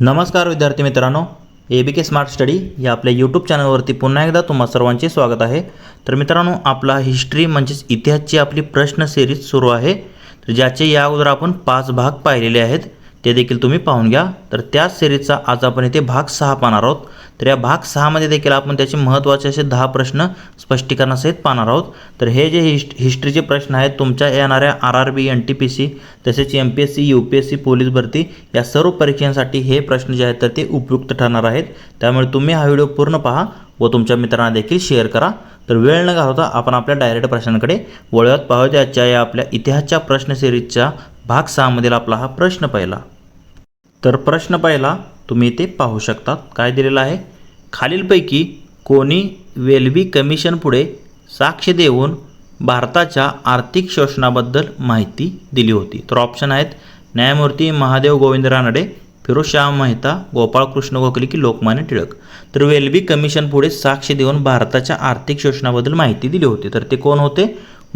नमस्कार विद्यार्थी मित्रांनो ए बी के स्मार्ट स्टडी या आपल्या यूट्यूब चॅनलवरती पुन्हा एकदा तुम्हा सर्वांचे स्वागत आहे. तर मित्रांनो आपला हिस्ट्री म्हणजेच इतिहासची आपली प्रश्न सिरीज सुरू आहे. तर ज्याचे या अगोदर आपण पाच भाग पाहिलेले आहेत. ते देखील तुम्ही पाहून घ्या. तर त्याच सिरीजचा आज आपण इथे भाग सहा पाहणार आहोत. तर या भाग सहामध्ये देखील आपण त्याचे महत्त्वाचे असे दहा प्रश्न स्पष्टीकरणासहित पाहणार आहोत. तर हे जे हिस्ट हिस्ट्रीचे प्रश्न आहेत तुमच्या येणाऱ्या R R B N T P C तसेच M P S C U P S C police भरती या सर्व परीक्षांसाठी हे प्रश्न जे आहेत तर ते उपयुक्त ठरणार आहेत. त्यामुळे तुम्ही हा व्हिडिओ पूर्ण पहा व तुमच्या मित्रांना देखील शेअर करा. तर वेळ न घालवता आपण आपल्या डायरेक्ट प्रश्नांकडे वळूयात. पाहूया आजच्या या आपल्या इतिहासच्या प्रश्न सिरीजच्या भाग सहामधील आपला हा प्रश्न पहिला. तर प्रश्न पहिला तुम्ही इथे पाहू शकतात काय दिलेलं आहे. खालीलपैकी कोणी वेल्बी कमिशन पुढे साक्ष देऊन भारताच्या आर्थिक शोषणाबद्दल माहिती दिली होती. तर ऑप्शन आहेत न्यायमूर्ती महादेव गोविंद रानडे फिरोजशाह मेहता गोपाळकृष्ण गोखले की लोकमान्य टिळक. तर वेल्बी कमिशन पुढे साक्ष देऊन भारताच्या आर्थिक शोषणाबद्दल माहिती दिली होती. तर ते कोण होते?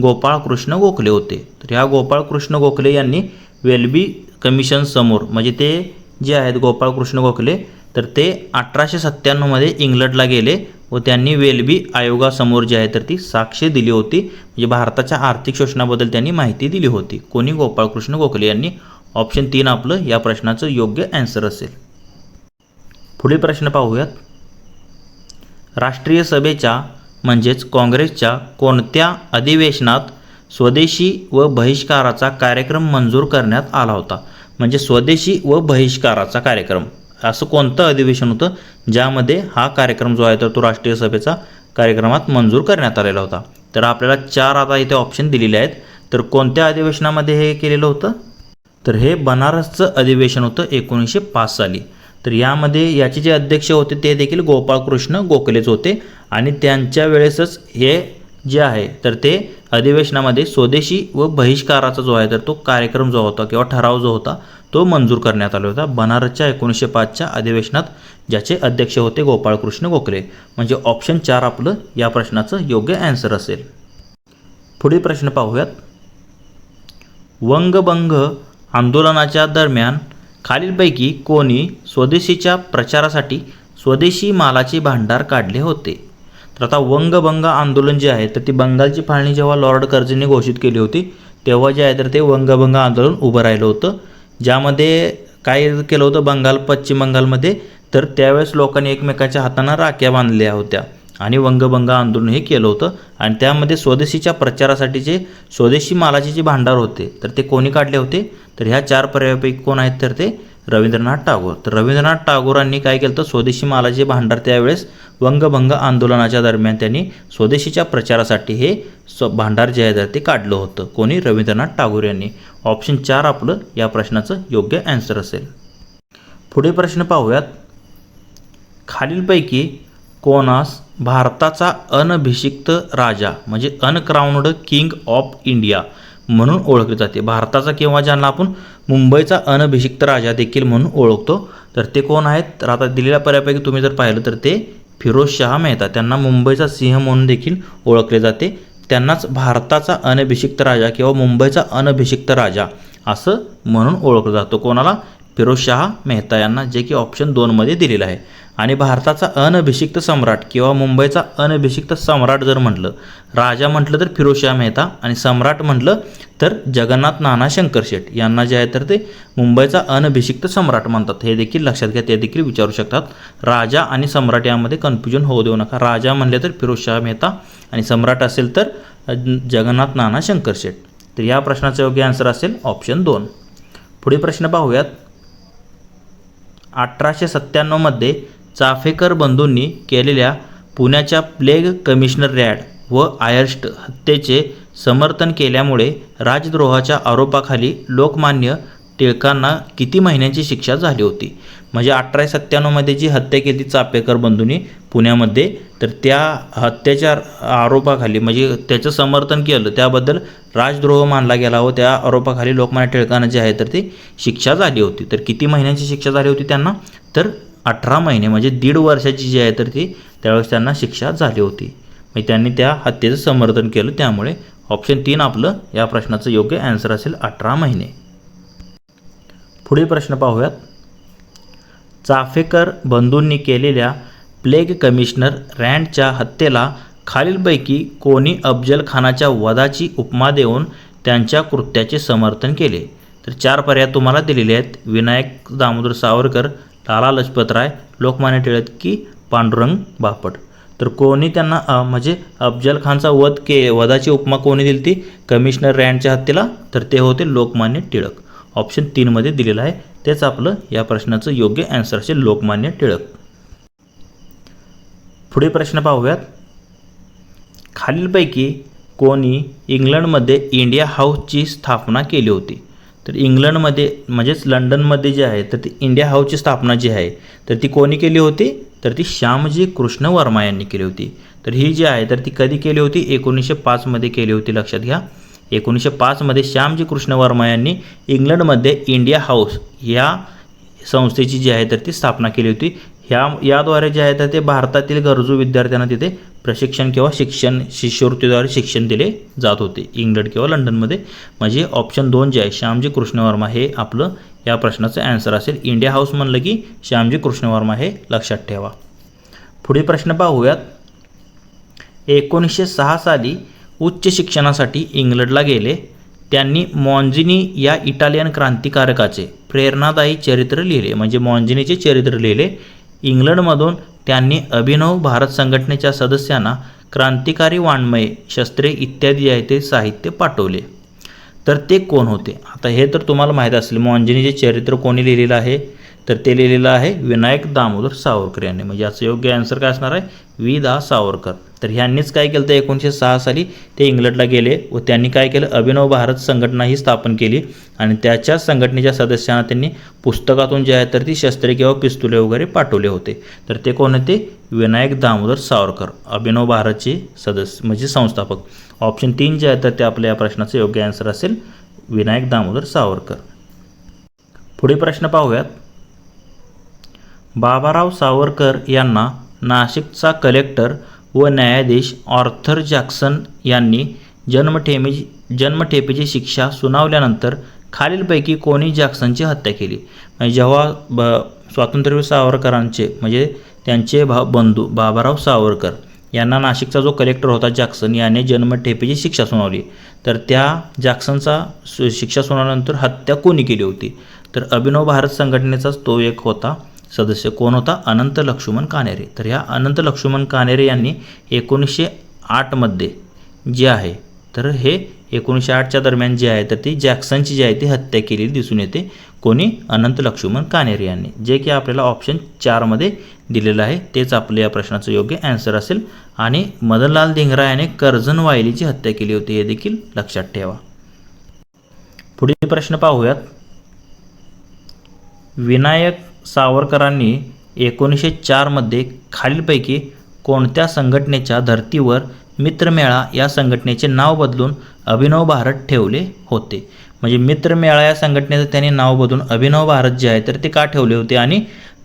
गोपाळकृष्ण गोखले होते. तर ह्या गोपाळकृष्ण गोखले यांनी वेल्बी कमिशन समोर म्हणजे ते जे आहेत गोपाळकृष्ण गोखले तर ते अठराशे सत्त्याण्णवमध्ये इंग्लंडला गेले व त्यांनी वेलबी आयोगासमोर जे आहे तर ती साक्ष दिली होती. म्हणजे भारताच्या आर्थिक शोषणाबद्दल त्यांनी माहिती दिली होती. कोणी? गोपाळकृष्ण गोखले यांनी. ऑप्शन तीन आपलं या प्रश्नाचं योग्य ॲन्सर असेल. पुढील प्रश्न पाहूयात. राष्ट्रीय सभेच्या म्हणजेच काँग्रेसच्या कोणत्या अधिवेशनात स्वदेशी व बहिष्काराचा कार्यक्रम मंजूर करण्यात आला होता? म्हणजे स्वदेशी व बहिष्काराचा कार्यक्रम. असं कोणतं अधिवेशन होतं? ज्यामध्ये हा कार्यक्रम जो आहे तर तो राष्ट्रीय सभेचा कार्यक्रमात मंजूर करण्यात आलेला होता. तर आपल्याला चार आता इथे ऑप्शन दिलेले आहेत. तर कोणत्या अधिवेशनामध्ये हे केलेलं होतं? तर हे बनारसचं अधिवेशन होतं एकोणीसशे पाच साली. तर यामध्ये याचे जे अध्यक्ष होते ते देखील गोपाळकृष्ण गोखलेच होते. आणि त्यांच्या वेळेसच हे जे आहे तर ते अधिवेशनामध्ये स्वदेशी व बहिष्काराचा जो आहे तर तो कार्यक्रम जो होता किंवा ठराव जो होता तो मंजूर करण्यात आला होता बनारसच्या एकोणीसशे पाचच्या अधिवेशनात ज्याचे अध्यक्ष होते गोपाळकृष्ण गोखले. म्हणजे ऑप्शन चार आपलं या प्रश्नाचं योग्य ॲन्सर असेल. पुढील प्रश्न पाहूयात. वंगभंग आंदोलनाच्या दरम्यान खालीलपैकी कोणी स्वदेशीच्या प्रचारासाठी स्वदेशी मालाचे भांडार काढले होते? तर आता वंगभंग आंदोलन जे आहे तर ती बंगालची फाळणी जेव्हा लॉर्ड कर्झीने घोषित केली होती तेव्हा जे आहे तर ते वंगभंग आंदोलन उभं राहिलं होतं. ज्यामध्ये काय केलं होतं बंगाल पश्चिम बंगालमध्ये तर त्यावेळेस लोकांनी एकमेकाच्या हातांना राख्या बांधल्या होत्या. आणि वंगभंग आंदोलन हे केलं होतं. आणि त्यामध्ये स्वदेशीच्या प्रचारासाठी जे स्वदेशी मालाचे जे भांडार होते तर ते कोणी काढले होते? तर ह्या चार पर्यायापैकी कोण आहेत तर ते रवींद्रनाथ टागोर. तर रवींद्रनाथ टागोरांनी काय केलं तर स्वदेशी मालाचे भांडार त्यावेळेस वंगभंग आंदोलनाच्या दरम्यान त्यांनी स्वदेशीच्या प्रचारासाठी हे स्व भांडार जे आहे ते काढलं होतं. कोणी? रवींद्रनाथ टागोर यांनी. ऑप्शन चार आपलं या प्रश्नाचं योग्य ॲन्सर असेल. पुढे प्रश्न पाहूयात. खालीलपैकी कोणास भारताचा अनभिषिक्त राजा म्हणजे अनक्राउंड किंग ऑफ इंडिया म्हणून ओळखले जाते. भारताचा किंवा ज्यांना आपण मुंबईचा अनभिषिक्त राजा देखील म्हणून ओळखतो तर ते कोण आहेत? तर आता दिलेल्या पर्यापैकी तुम्ही जर पाहिलं तर ते फिरोज शहा मेहता. त्यांना मुंबईचा सिंह म्हणून देखील ओळखले जाते. त्यांनाच भारताचा अनभिषिक्त राजा किंवा मुंबईचा अनभिषिक्त राजा असं म्हणून ओळखलं जातो. कोणाला? फिरोज शहा मेहता यांना जे की ऑप्शन दोनमध्ये दिलेलं आहे. आणि भारताचा अनभिषिक्त सम्राट किंवा मुंबईचा अनभिषिक्त सम्राट जर म्हटलं राजा म्हटलं तर फिरोजशाह मेहता आणि सम्राट म्हटलं तर जगन्नाथ नाना शंकर शेट यांना जे आहे तर ते मुंबईचा अनभिषिक्त सम्राट म्हणतात. हे देखील लक्षात घ्या ते देखील विचारू शकतात. राजा आणि सम्राट यामध्ये कन्फ्युजन होऊ देऊ नका. राजा म्हणले तर फिरोजशाह मेहता आणि सम्राट असेल तर जगन्नाथ नाना शंकर शेट तर या प्रश्नाचं योग्य आन्सर असेल ऑप्शन दोन. पुढे प्रश्न पाहूयात. अठराशे सत्त्याण्णवमध्ये चाफेकर बंधूंनी केलेल्या पुण्याच्या प्लेग कमिशनर रॅड व आयर्स्ट हत्येचे समर्थन केल्यामुळे राजद्रोहाच्या आरोपाखाली लोकमान्य टिळकांना किती महिन्यांची शिक्षा झाली होती? म्हणजे अठराशे सत्त्याण्णवमध्ये जी हत्या केली चापेकर बंधूंनी पुण्यामध्ये तर त्या हत्येच्या आरोपाखाली म्हणजे त्याचं समर्थन केलं त्याबद्दल राजद्रोह मानला गेला व त्या आरोपाखाली लोकमान्य टिळकांना जे आहे तर ती शिक्षा झाली होती. तर किती महिन्यांची शिक्षा झाली होती त्यांना? तर अठरा महिने म्हणजे दीड वर्षाची जी आहे तर ती त्यावेळेस त्यांना शिक्षा झाली होती. मग त्यांनी त्या हत्येचं समर्थन केलं. त्यामुळे ऑप्शन तीन आपलं या प्रश्नाचं योग्य ॲन्सर असेल अठरा महिने. पुढील प्रश्न पाहूयात. चाफेकर बंधूंनी केलेल्या प्लेग कमिशनर रँडच्या हत्येला खालीलपैकी कोणी अफजल खानाच्या वधाची उपमा देऊन त्यांच्या कृत्याचे समर्थन केले. तर चार पर्याय तुम्हाला दिलेले आहेत. विनायक दामोदर सावरकर लाला लजपतराय लोकमान्य टिळक की पांडुरंग बापट. तर कोणी त्यांना म्हणजे अफजल खानचा वध के वधाची उपमा कोणी दिली ती कमिशनर रँडच्या हत्येला? तर ते होते लोकमान्य टिळक. ऑप्शन तीनमध्ये दिलेलं आहे. तेच आपलं या प्रश्नाचं योग्य ॲन्सर असेल लोकमान्य टिळक. पुढे प्रश्न पाहूयात. खालीलपैकी कोणी इंग्लंडमध्ये इंडिया हाऊसची स्थापना केली होती? तर इंग्लंडमध्ये म्हणजेच लंडनमध्ये जे आहे तर ती इंडिया हाऊसची स्थापना जी आहे तर ती कोणी केली होती? तर ती श्यामजी कृष्ण वर्मा यांनी केली होती. तर ही जी आहे तर ती कधी केली होती? एकोणीसशे पाचमध्ये केली होती लक्षात घ्या. एकोणीसशे पाचमध्ये श्यामजी कृष्ण वर्मा यांनी इंग्लंडमध्ये इंडिया हाऊस या संस्थेची जी आहे तर ती स्थापना केली होती. ह्या याद्वारे जे आहे तर ते भारतातील गरजू विद्यार्थ्यांना तिथे प्रशिक्षण किंवा शिक्षण शिष्यवृत्तीद्वारे शिक्षण दिले जात होते. इंग्लंड किंवा लंडनमध्ये. म्हणजे ऑप्शन दोन जे आहे श्यामजी कृष्ण वर्मा हे आपलं या प्रश्नाचं ॲन्सर असेल. इंडिया हाऊस म्हणलं की श्यामजी कृष्णवर्मा हे लक्षात ठेवा. पुढील प्रश्न पाहूयात. एकोणीसशे सहा साली उच्च शिक्षणासाठी इंग्लंडला गेले. त्यांनी मॉन्जिनी या इटालियन क्रांतिकारकाचे प्रेरणादायी चरित्र लिहिले. म्हणजे मॉन्जिनीचे चरित्र लिहिले. इंग्लंडमधून त्यांनी अभिनव भारत संघटनेच्या सदस्यांना क्रांतिकारी वाङ्मये शस्त्रे इत्यादी आहे ते साहित्य पाठवले. तर ते कोण होते? आता हे तर तुम्हाला माहीत असेल मॉन्जिनीचे चरित्र कोणी लिहिलेलं आहे? तर ते लिहिलेलं आहे विनायक दामोदर सावरकर यांनी. म्हणजे याचं योग्य आन्सर काय असणार आहे? वि दा सावरकर. तर ह्यांनीच काय केलं तर एकोणीसशे सहा साली ते इंग्लंडला गेले व त्यांनी काय केलं? अभिनव भारत संघटना ही स्थापन केली आणि त्याच्या संघटनेच्या सदस्यांना त्यांनी पुस्तकातून जे आहे तर ती शस्त्रे किंवा पिस्तुले वगैरे पाठवले होते. तर ते कोण होते? विनायक दामोदर सावरकर अभिनव भारतचे सदस्य म्हणजे संस्थापक. ऑप्शन तीन जे आहे तर ते आपल्या या प्रश्नाचं योग्य आन्सर असेल विनायक दामोदर सावरकर. पुढे प्रश्न पाहूयात. बाबाराव सावरकर यांना नाशिकचा कलेक्टर व न्यायाधीश ऑर्थर जॅक्सन यांनी जन्मठेमी जन्मठेपेची शिक्षा सुनावल्यानंतर खालीलपैकी कोणी जॅक्सनची हत्या केली? म्हणजे जेव्हा ब स्वातंत्र्यवीर सावरकरांचे म्हणजे त्यांचे भा बंधू बाबाराव सावरकर यांना नाशिकचा जो कलेक्टर होता जॅक्सन याने जन्मठेपेची शिक्षा सुनावली. तर त्या जॅक्सनचा शिक्षा सुनावल्यानंतर हत्या कोणी केली होती? तर अभिनव भारत संघटनेचाच तो एक होता. सदस्य कोण होता? अनंत लक्ष्मण कानेरे. तर ह्या अनंत लक्ष्मण कानेरे यांनी एकोणीसशे आठमध्ये जे आहे तर हे एकोणीसशे आठच्या दरम्यान जे आहे तर ती जॅक्सनची जी आहे ती हत्या केलेली दिसून येते. कोणी? अनंत लक्ष्मण कानेरे यांनी. जे की आपल्याला ऑप्शन चारमध्ये दिलेलं आहे तेच आपल्या या प्रश्नाचं योग्य ॲन्सर असेल. आणि मदनलाल धिंगरा याने कर्जन वायलीची हत्या केली होती हे देखील लक्षात ठेवा. पुढील प्रश्न पाहूयात. विनायक सावरकरांनी एकोणीसशे चारमध्ये खालीलपैकी कोणत्या संघटनेच्या धर्तीवर मित्रमेळा या संघटनेचे नाव बदलून अभिनव भारत ठेवले होते? म्हणजे मित्रमेळा या संघटनेचं त्यांनी नाव बदलून अभिनव भारत जे आहे तर ते का ठेवले होते आणि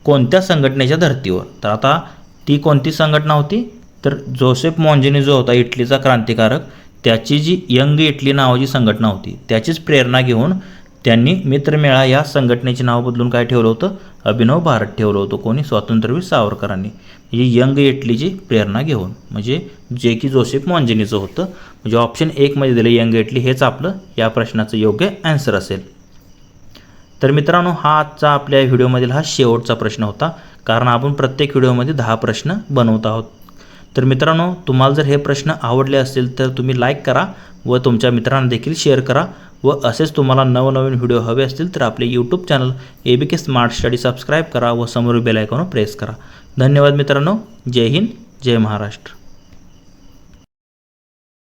कोणत्या संघटनेच्या धर्तीवर? तर आता ती कोणती संघटना होती? तर जोसेफ मॉन्जिनी जो होता इटलीचा क्रांतिकारक त्याची जी यंग इटली नावाची संघटना होती त्याचीच प्रेरणा घेऊन त्यांनी मित्रमेळा या संघटनेचे नाव बदलून काय ठेवलं होतं? अभिनव भारत ठेवलं होतं कोणी? स्वातंत्र्यवीर सावरकरांनी. म्हणजे यंग इटलीची प्रेरणा घेऊन. म्हणजे जे की जोसेफ मॉन्जिनीचं होतं. म्हणजे ऑप्शन एकमध्ये दिलं यंग इटली हेच आपलं या प्रश्नाचं योग्य ॲन्सर असेल. तर मित्रांनो हा आजचा आपल्या व्हिडिओमधील हा शेवटचा प्रश्न होता. कारण आपण प्रत्येक व्हिडिओमध्ये दहा प्रश्न बनवत आहोत. तर मित्रांनो तुम्हाला जर हे प्रश्न आवडले असतील तर तुम्ही लाईक करा व तुमच्या मित्रांना देखील शेअर करा. व असेच तुम्हाला नवनवीन व्हिडिओ हवे असतील तर आपले YouTube channel A B K smart study subscribe करा व समोर बेल आयकॉन प्रेस करा. धन्यवाद मित्रांनो. जय हिंद. जय महाराष्ट्र.